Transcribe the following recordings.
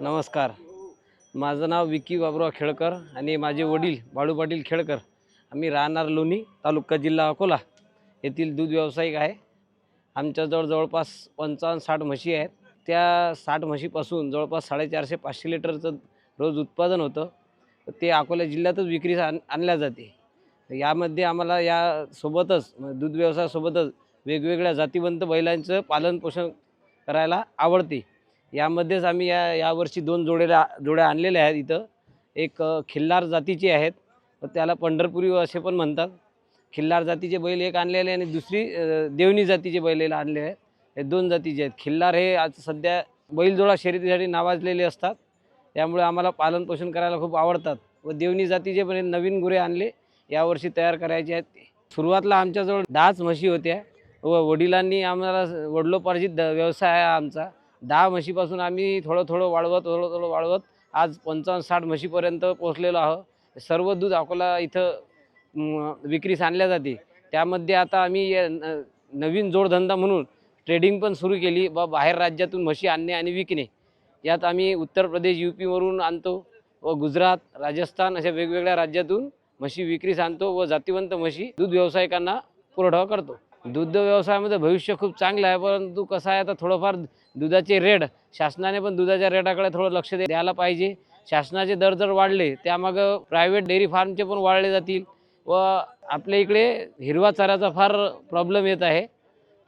नमस्कार. माझं नाव विकी बाबुराव खेळकर आणि माझे वडील बाळू पाटील खेळकर. आम्ही राहणार लोणी तालुका जिल्हा अकोला येथील दूध व्यावसायिक आहे. आमच्याजवळ जवळपास पंचावन्न साठ म्हशी आहेत. त्या साठ म्हशीपासून जवळपास साडेचारशे पाचशे लिटरचं रोज उत्पादन होतं. ते अकोला जिल्ह्यातच विक्रीस आण आणल्या जाते. यामध्ये आम्हाला यासोबतच दूध व्यवसायासोबतच वेगवेगळ्या जातीवंत बैलांचं पालनपोषण करायला आवडते. यामध्येच आम्ही या यावर्षी दोन जोड्याला जोड्या आणलेल्या आहेत इथं. एक खिल्लार जातीचे आहेत. व त्याला पंढरपुरी असे पण म्हणतात. खिल्लार जातीचे बैल एक आणलेले आणि दुसरी देवणी जातीचे बैल आणले आहेत. हे दोन जातीचे आहेत. खिल्लार हे आज सध्या बैलजोडा शर्यतीसाठी नावाजलेले असतात. त्यामुळे आम्हाला पालनपोषण करायला खूप आवडतात. व देवणी जातीचे पण नवीन गुरे आणले. यावर्षी तयार करायचे आहेत. सुरुवातला आमच्याजवळ दहाच म्हशी होत्या. व वडिलांनी आम्हाला वडिलोपार्जित द- व्यवसाय आहे आमचा. दहा म्हशीपासून आम्ही थोडं थोडं वाढवत थोडं थोडं वाढवत आज पंचावन्न साठ म्हशीपर्यंत पोहोचलेलो आहोत. सर्व दूध अकोला इथं विक्रीस आणल्या जाते. त्यामध्ये आता आम्ही न- नवीन जोडधंदा म्हणून ट्रेडिंग पण सुरू केली. बा बाहेर राज्यातून म्हशी आणणे आणि विकणे. यात आम्ही उत्तर प्रदेश यू पीवरून आणतो व गुजरात राजस्थान अशा वेगवेगळ्या राज्यातून म्हशी विक्रीस आणतो व जातीवंत म्हशी दूध व्यावसायिकांना पुरवठा करतो. दुग्ध व्यवसायामध्ये भविष्य खूप चांगलं आहे परंतु कसं आहे आता थोडंफार दुधाचे रेट शासनाने पण दुधाच्या रेटाकडे थोडं लक्ष द्यायला पाहिजे. शासनाचे दर जर वाढले त्यामागं प्रायव्हेट डेअरी फार्मचे पण वाढले जातील. व आपल्या इकडे हिरवा चाऱ्याचा फार प्रॉब्लेम येत आहे.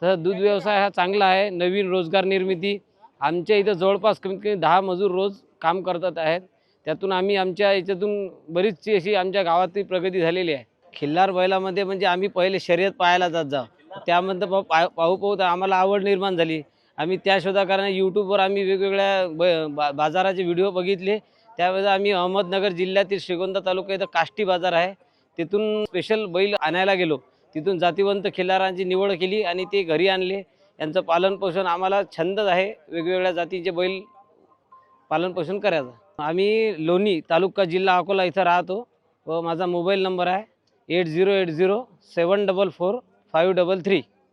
तर दूध व्यवसाय हा चांगला आहे नवीन रोजगार निर्मिती. आमच्या इथं जवळपास कमीत कमी दहा मजूर रोज काम करतात आहेत. त्यातून आम्ही आमच्या याच्यातून बरीचशी अशी आमच्या गावातली प्रगती झालेली आहे. खिल्लार बैलामध्ये म्हणजे आम्ही पहिले शर्यत पाहायला जात जाऊ. त्यामध्ये पाहू पाहू पाहू तर आम्हाला आवड निर्माण झाली. आम्ही त्या शोधाकाराने यूट्यूबवर आम्ही वेगवेगळ्या ब बा बाजाराचे व्हिडिओ बघितले. त्यावेळेस आम्ही अहमदनगर जिल्ह्यातील श्रीगोंदा तालुका इथं काष्टी बाजार आहे. तिथून स्पेशल बैल आणायला गेलो. तिथून जातीवंत खिल्लारांची निवड केली आणि ते घरी आणले. यांचं पालनपोषण आम्हाला छंदच आहे. वेगवेगळ्या जातीचे बैल पालनपोषण करायचं. आम्ही लोणी तालुका जिल्हा अकोला इथं राहतो व माझा मोबाईल नंबर आहे eight zero eight zero seven double four five double three.